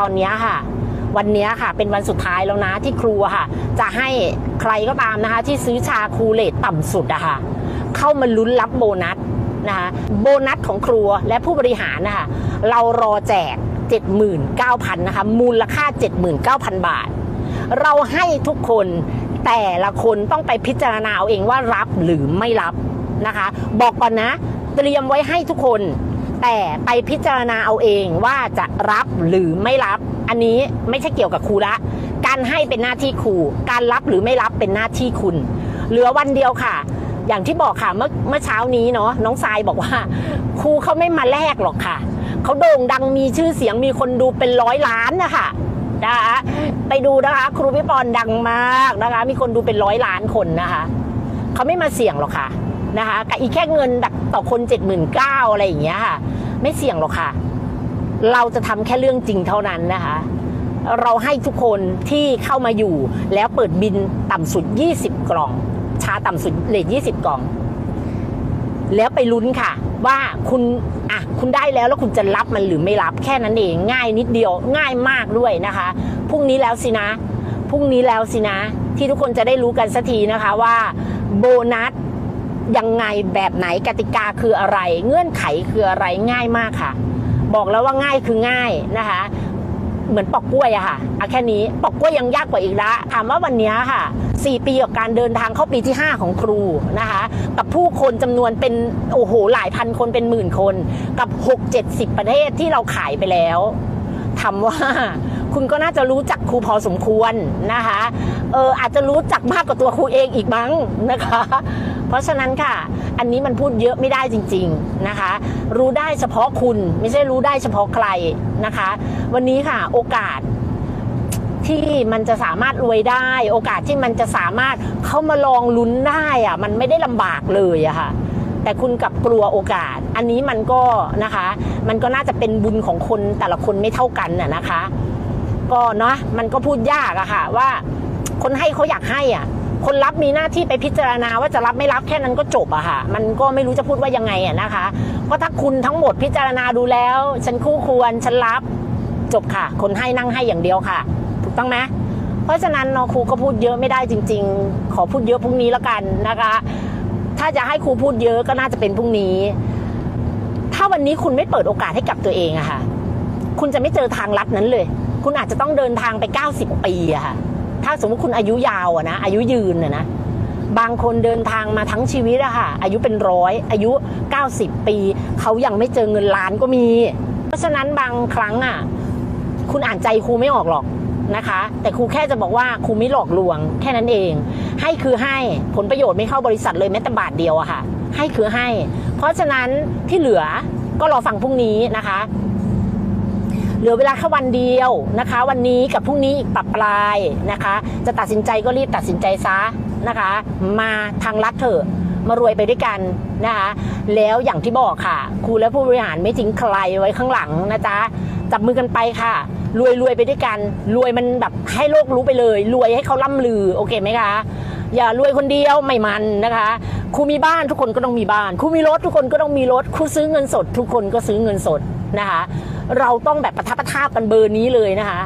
ตอนนี้ค่ะ วันนี้ค่ะ เป็นวันสุดท้ายแล้วนะที่ครูค่ะ จะให้ใครก็ตามนะคะ ที่ซื้อชาครูเลทต่ำสุดอะค่ะ เข้ามาลุ้นรับโบนัสนะคะโบนัสของครัวและผู้บริหารนะคะเรารอแจก 79,000นะคะมูลค่า 79,000 บาท เราให้ทุกคนแต่ละคนต้องไปพิจารณาเอาเองว่ารับหรือไม่รับนะคะ บอกก่อนนะ เตรียมไว้ให้ทุกคน แต่ไปพิจารณาเอาเองว่าจะรับหรือไม่รับ อันนี้ไม่ใช่เกี่ยวกับครูละ การให้เป็นหน้าที่ครู การรับหรือไม่รับเป็นหน้าที่คุณ เหลือวันเดียวค่ะ อย่างที่บอกค่ะเมื่อเมื่อเช้านี้เนาะน้องทรายบอกว่า ครูเขาไม่มาแลกหรอกค่ะเขาโด่งดังมีชื่อเสียงมีคนดูเป็นร้อยล้านนะคะนะคะไปดูนะคะ ครูพี่ปอนดังมากนะคะ มีคนดูเป็นร้อยล้านคนนะคะเขาไม่มาเสี่ยงหรอกค่ะ นะคะกับอีกแค่เงินแบบต่อคนเจ็ดหมื่นเก้าอะไรอย่างเงี้ยค่ะ ไม่เสี่ยงหรอกค่ะ เราจะทำแค่เรื่องจริงเท่านั้นนะคะ เราให้ทุกคนที่เข้ามาอยู่ แล้วเปิดบินต่ำสุด 20 กล่อง ชาต่ำสุดเลท20 กล่อง แล้วไปลุ้นค่ะ ว่าคุณอะคุณได้แล้วแล้วคุณจะรับมันหรือไม่รับแค่นั้นเองง่ายนิดเดียวง่ายมากด้วยนะคะพรุ่งนี้แล้วสินะพรุ่งนี้แล้วสินะ ที่ทุกคนจะได้รู้กันสักทีนะคะว่าโบนัส ยังไงแบบไหนกติกาคืออะไร เงื่อนไขคืออะไรง่ายมากค่ะ บอกแล้วว่าง่ายคือง่ายนะคะ เหมือนปอกกล้วยอะค่ะเอาแค่นี้ปอกกล้วยยังยากกว่าอีกละถามว่าวันนี้ค่ะ 4 ปีกับการเดินทางเข้าปีที่ 5 ของครูนะคะ กับผู้คนจำนวนเป็นโอ้โหหลายพันคนเป็นหมื่นคน กับ 6 70 ประเทศที่เราขายไปแล้วถามว่าคุณก็น่าจะรู้จักครูพอสมควรนะคะ เอออาจจะรู้จักมากกว่าตัวครูเองอีกมั้งนะคะ เพราะฉะนั้นค่ะ อันนี้มันพูดเยอะไม่ได้จริง ๆนะคะ รู้ได้เฉพาะคุณไม่ใช่รู้ได้เฉพาะใครนะคะ วันนี้ค่ะโอกาสที่มันจะสามารถรวยได้ โอกาสที่มันจะสามารถเข้ามาลองลุ้นได้อะมันไม่ได้ลำบากเลยอะค่ะแต่คุณกลับกลัวโอกาส อันนี้มันก็นะคะ มันก็น่าจะเป็นบุญของคนแต่ละคนไม่เท่ากันน่ะนะคะ ก็เนาะมันก็พูดยากอะค่ะ ว่าคนให้เขาอยากให้อะ คนรับมีหน้าที่ไปพิจารณาว่าจะรับไม่รับแค่นั้นก็จบอะค่ะ มันก็ไม่รู้จะพูดว่ายังไงอะนะคะก็ถ้าคุณทั้งหมดพิจารณาดูแล้ว ฉันคู่ควรฉันรับจบค่ะ คนให้นั่งให้อย่างเดียวค่ะ ถูกต้องไหมเพราะฉะนั้นเนาะครูก็พูดเยอะไม่ได้จริง ๆ ขอพูดเยอะพรุ่งนี้แล้วกันนะคะ ถ้าจะให้ครูพูดเยอะก็น่าจะเป็นพรุ่งนี้ ถ้าวันนี้คุณไม่เปิดโอกาสให้กับตัวเองอะค่ะ คุณจะไม่เจอทางลัดนั้นเลย คุณอาจจะต้องเดินทางไป 90 ปีอะค่ะ ถ้าสมมติคุณอายุยาวอะนะอายุยืนอะนะบางคนเดินทางมาทั้งชีวิตอะค่ะ อายุเป็นร้อย อายุ 90 ปี เขายังไม่เจอเงินล้านก็มี เพราะฉะนั้นบางครั้งอะคุณอ่านใจครูไม่ออกหรอกนะคะ แต่ครูแค่จะบอกว่าครูไม่หลอกลวง แค่นั้นเอง ให้คือให้ผลประโยชน์ไม่เข้าบริษัทเลยแม้แต่บาทเดียวอะค่ะ ให้คือให้ เพราะฉะนั้นที่เหลือก็รอฟังพรุ่งนี้นะคะ เหลือเวลาแค่วันเดียวนะคะ วันนี้กับพรุ่งนี้อีกปรับปลายนะคะ จะตัดสินใจก็รีบตัดสินใจซะนะคะ มาทางรัฐเถอะมารวยไปด้วยกันนะคะ แล้วอย่างที่บอกค่ะ ครูและผู้บริหารไม่ทิ้งใครไว้ข้างหลังนะจ๊ะจับมือกันไปค่ะ รวยรวยไปด้วยกัน รวยมันแบบให้โลกรู้ไปเลย รวยให้เขาล่ำลือโอเคไหมคะอย่ารวยคนเดียวไม่มันนะคะครูมีบ้านทุกคนก็ต้องมีบ้านครูมีรถทุกคนก็ต้องมีรถครูซื้อเงินสด ทุกคนก็ซื้อเงินสดนะคะ เราต้องแบบประทับประทาบกันเบอร์นี้เลยนะคะ